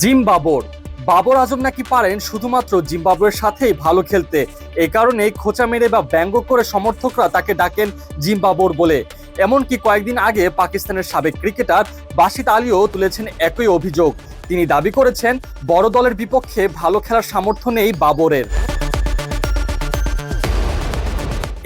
জিম্বাবোর বাবর আজম নাকি পারেন শুধুমাত্র জিম্বাবুয়ের সাথেই ভালো খেলতে। এ কারণে খোঁচা মেরে বা ব্যঙ্গ করে সমর্থকরা তাকে ডাকেন জিম্বাবোর বলে। এমনকি কয়েকদিন আগে পাকিস্তানের সাবেক ক্রিকেটার বাসিত আলীও তুলেছেন একই অভিযোগ। তিনি দাবি করেছেন, বড় দলের বিপক্ষে ভালো খেলার সামর্থ্য নেই বাবরের।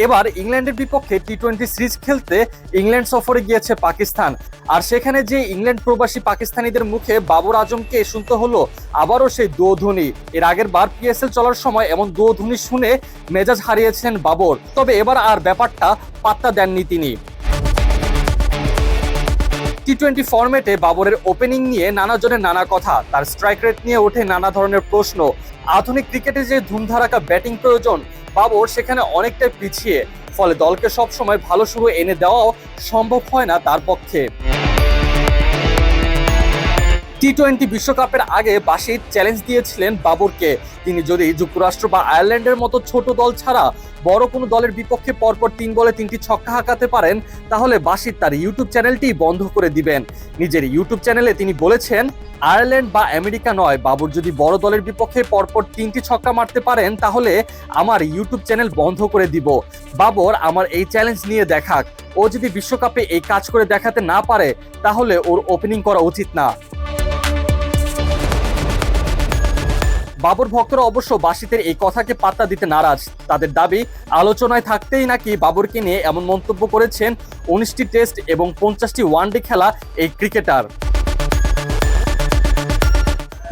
এবার ইংল্যান্ডের বিপক্ষে টি টোয়েন্টি সিরিজ খেলতে ইংল্যান্ড সফরে গিয়েছে পাকিস্তান। আর সেখানে যে ইংল্যান্ড প্রবাসী পাকিস্তানিদের মুখে বাবর আজমকে শুনতে হলো, আবারও সেই দোধ্বনি এর আগের বার পিএসএল চলার সময় এমন দোধ্বনি শুনে মেজাজ হারিয়েছেন বাবর। তবে এবার আর ব্যাপারটা পাত্তা দেননি তিনি। টি টোয়েন্টি ফর্মেটে বাবরের ওপেনিং নিয়ে নানা জনের নানা কথা, তার স্ট্রাইক রেট নিয়ে ওঠে নানা ধরনের প্রশ্ন। আধুনিক ক্রিকেটে যে ধুমধারাকা ব্যাটিং প্রয়োজন, বাবর সেখানে অনেকটাই পিছিয়ে, ফলে দলকে সবসময় ভালো শুরু এনে দেওয়াও সম্ভব হয় না তার পক্ষে। টি টোয়েন্টি বিশ্বকাপের আগে বাসিত চ্যালেঞ্জ দিয়েছিলেন বাবরকে। তিনি যদি যুক্তরাষ্ট্র বা আয়ারল্যান্ডের মতো ছোট দল ছাড়া বড় কোনো দলের বিপক্ষে পরপর তিন বলে তিনটি ছক্কা হাঁকাতে পারেন, তাহলে বাসিত তার ইউটিউব চ্যানেলটি বন্ধ করে দিবেন। নিজের ইউটিউব চ্যানেলে তিনি বলেছেন, আয়ারল্যান্ড বা আমেরিকা নয়, বাবর যদি বড় দলের বিপক্ষে পরপর তিনটি ছক্কা মারতে পারেন, তাহলে আমার ইউটিউব চ্যানেল বন্ধ করে দিব। বাবর আমার এই চ্যালেঞ্জ নিয়ে দেখাক। ও যদি বিশ্বকাপে এই কাজ করে দেখাতে না পারে, তাহলে ওর ওপেনিং করা উচিত না। বাবর ভক্তরা অবশ্য বাসিতের এই কথাকে পাত্তা দিতে নারাজ। তাদের দাবি, আলোচনায় থাকতেই নাকি বাবরকে নিয়ে এমন মন্তব্য করেছেন উনিশটি টেস্ট এবং পঞ্চাশটি ওয়ানডে খেলা এই ক্রিকেটার।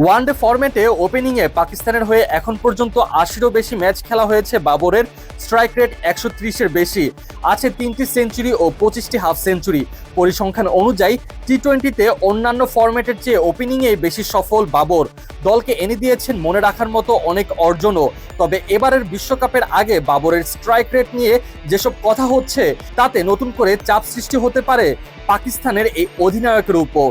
ওয়ানডে ফরম্যাটে ওপেনিংয়ে পাকিস্তানের হয়ে এখন পর্যন্ত আশিরও বেশি ম্যাচ খেলা হয়েছে বাবরের। স্ট্রাইক রেট একশো ত্রিশের বেশি। আছে তিনটি সেঞ্চুরি ও পঁচিশটি হাফ সেঞ্চুরি। পরিসংখ্যান অনুযায়ী টি টোয়েন্টিতে অন্যান্য ফরম্যাটের চেয়ে ওপেনিংয়ে বেশি সফল বাবর। দলকে এনে দিয়েছেন মনে রাখার মতো অনেক অর্জনও। তবে এবারের বিশ্বকাপের আগে বাবরের স্ট্রাইক রেট নিয়ে যেসব কথা হচ্ছে, তাতে নতুন করে চাপ সৃষ্টি হতে পারে পাকিস্তানের এই অধিনায়কের উপর।